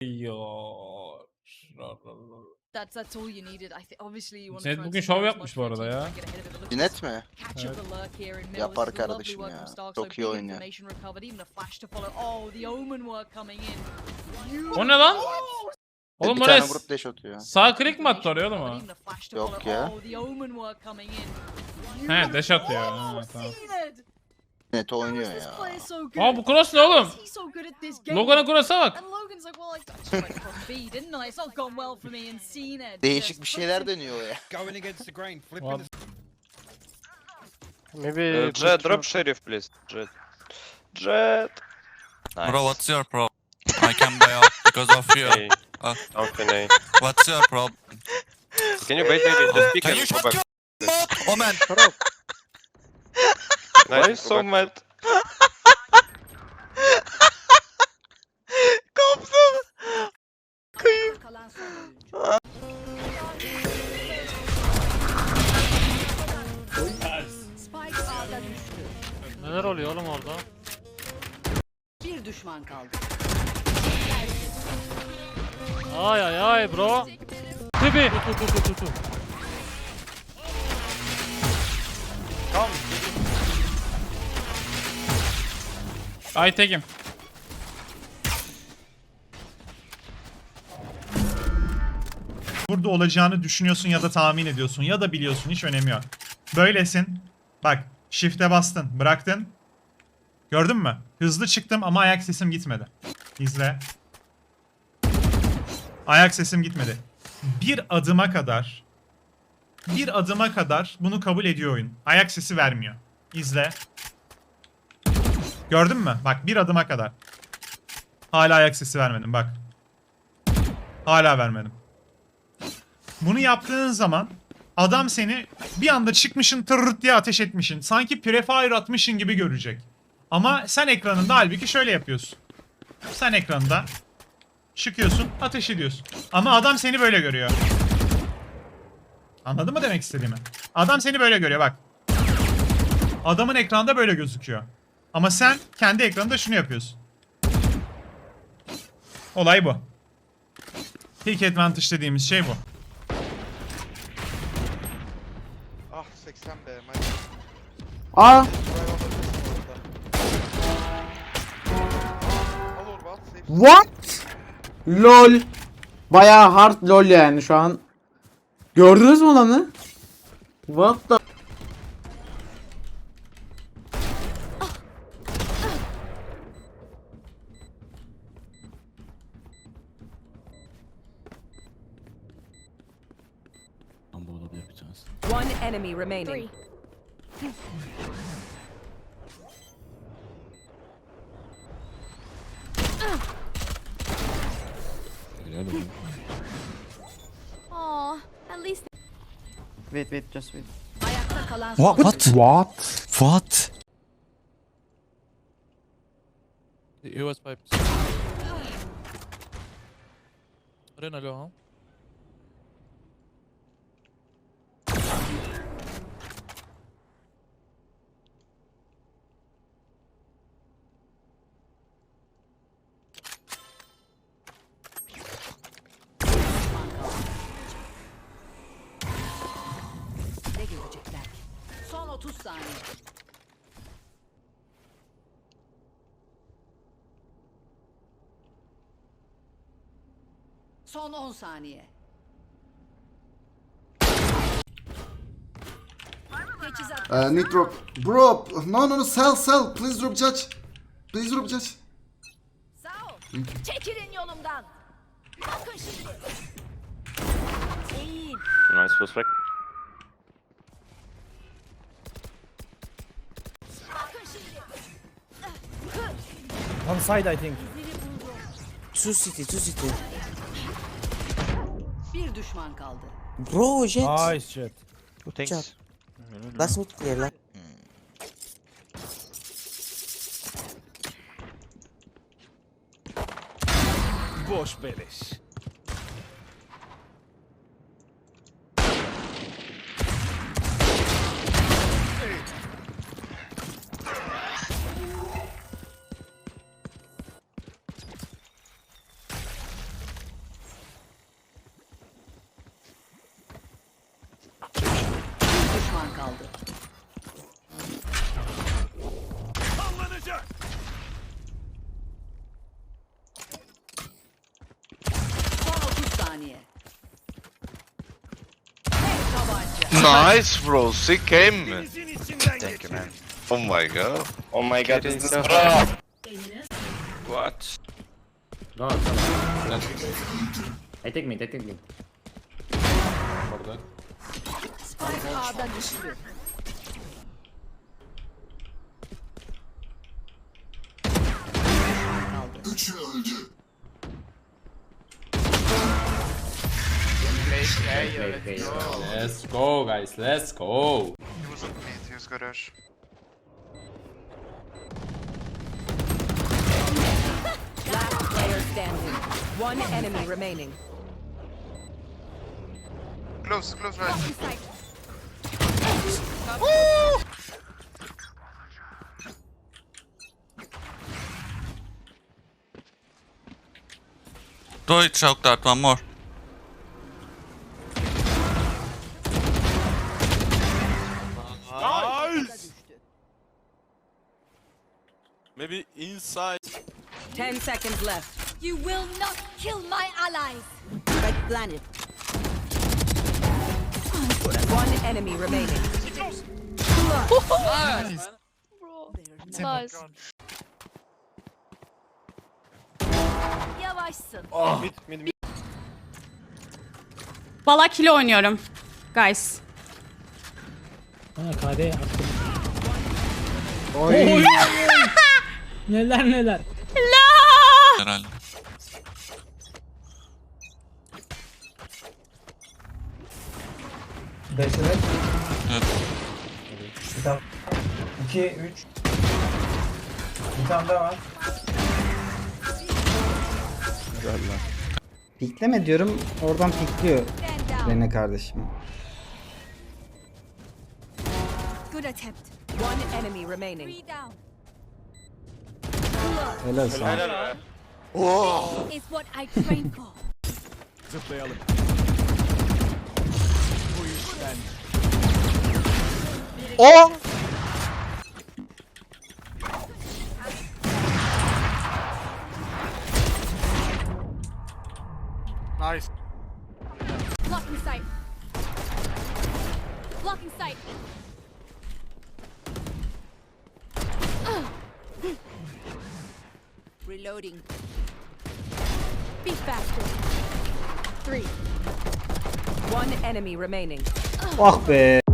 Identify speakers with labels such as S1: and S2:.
S1: Yo.
S2: That's that's all you needed. I think obviously you want to
S1: bugün şov yapmış bu arada ya.
S3: Binet mi?
S2: Catch up the lurk here in middle.
S3: Yapar kardeşim ya. Çok iyi oynuyor.
S2: information recovered, even a flash to follow. Oh, the omen work coming in.
S1: O ne lan? Oğlum
S3: bir
S1: oraya
S3: tane vurup dash atıyor.
S1: sağ klik mi attı oraya oğlum o?
S3: Yok ya.
S2: Oh, the omen work coming in.
S1: He dash atıyor. Ha, tamam.
S3: Net oynuyor ya.
S1: Aa bu cross ne oğlum? Logan'ın cross'a bak.
S3: Değişik bir şeyler deniyor ya.
S4: Maybe.
S5: Uh, Jet, drop sheriff, please. Jet. Jet. Nice.
S6: Bro, what's your problem? I can buy out because of you. Uh.
S5: Okay,
S6: What's your problem?
S5: Can you wait maybe? Just pick
S6: Can you shut your mouth? Oh man,
S5: Why so mad?
S2: Kalan son oyuncu. Spike A'da düştü.
S4: Neler oluyor oğlum orada?
S2: Bir düşman kaldı.
S4: Ay ay ay bro. Tibi. Tu tu tu tu tu.
S1: Ay tekim.
S7: burada olacağını düşünüyorsun ya da tahmin ediyorsun ya da biliyorsun hiç önemi yok. Böylesin. Bak shift'e bastın bıraktın. Gördün mü? Hızlı çıktım ama ayak sesim gitmedi. İzle. Ayak sesim gitmedi. Bir adıma kadar bir adıma kadar bunu kabul ediyor oyun. Ayak sesi vermiyor. İzle. Gördün mü? Bak bir adıma kadar. Hala ayak sesi vermedim bak. Hala vermedim. Bunu yaptığın zaman adam seni bir anda çıkmışın tırırt diye ateş etmişin. Sanki prefire atmışın gibi görecek. Ama sen ekranında halbuki şöyle yapıyorsun. Sen ekranda çıkıyorsun ateş ediyorsun. Ama adam seni böyle görüyor. Anladın mı demek istediğimi? Adam seni böyle görüyor bak. Adamın ekranda böyle gözüküyor. Ama sen kendi ekranında şunu yapıyorsun. Olay bu. Peak advantage dediğimiz şey bu.
S8: Ah 80 be.
S9: Aa
S8: Al orba at safe.
S9: what? LOL. Bayağı hard LOL yani şu an. Gördünüz mü olanı? What the
S10: One enemy remaining.
S2: Aw, at least
S9: Wait wait just wait.
S2: ayakta kalan son
S6: what? What?
S9: What?
S6: What?
S4: He was pipes. Arena low, huh?
S2: 30 saniye. Son 10 saniye. Teçhizat.
S11: Uh, need drop. Bro, no, no, no, sell, sell. Please drop judge. Please drop judge.
S2: Sağ ol. Çekilin yolumdan. Bakın şimdi. Eğil.
S5: Nice prospect.
S4: On side I think.
S9: Two city two city.
S2: Bir düşman kaldı.
S9: Bro jet.
S4: Nice shit.
S9: Thanks. Last mid clear lan.
S4: Boş beleş. kaldı. Son 30 saniye. Tek tabanca.
S12: Nice bro, sick game man. Thank you man. Oh my god. Oh my god, is this bro? What? No, no, no.
S13: I take mid, I take mid. Orada.
S14: Spike A'da düştü.
S13: Let's go guys, let's go.
S8: Use up mid, use garage.
S14: Last player standing. One enemy remaining.
S8: Close, close right.
S6: Do it, choke that one more.
S12: Maybe inside.
S14: Ten seconds left. You will not kill my allies. Red planet. One enemy remaining.
S15: Nice.
S14: Yavaşsın.
S10: Valla kilo oynuyorum. Guys.
S15: Ha KD attım.
S13: Oy.
S15: Neler neler.
S10: La!
S6: Herhalde. Evet.
S13: 2, 3. Bir tane daha var. Pikleme diyorum, oradan pikliyor Rene kardeşim.
S14: Good attempt. One enemy remaining.
S13: Helal sana.
S14: Is what I trained for.
S12: Oh!
S8: Nice.
S14: Blocking sight. Blocking sight. Reloading. Be faster. Three. One enemy remaining.
S13: Ah be.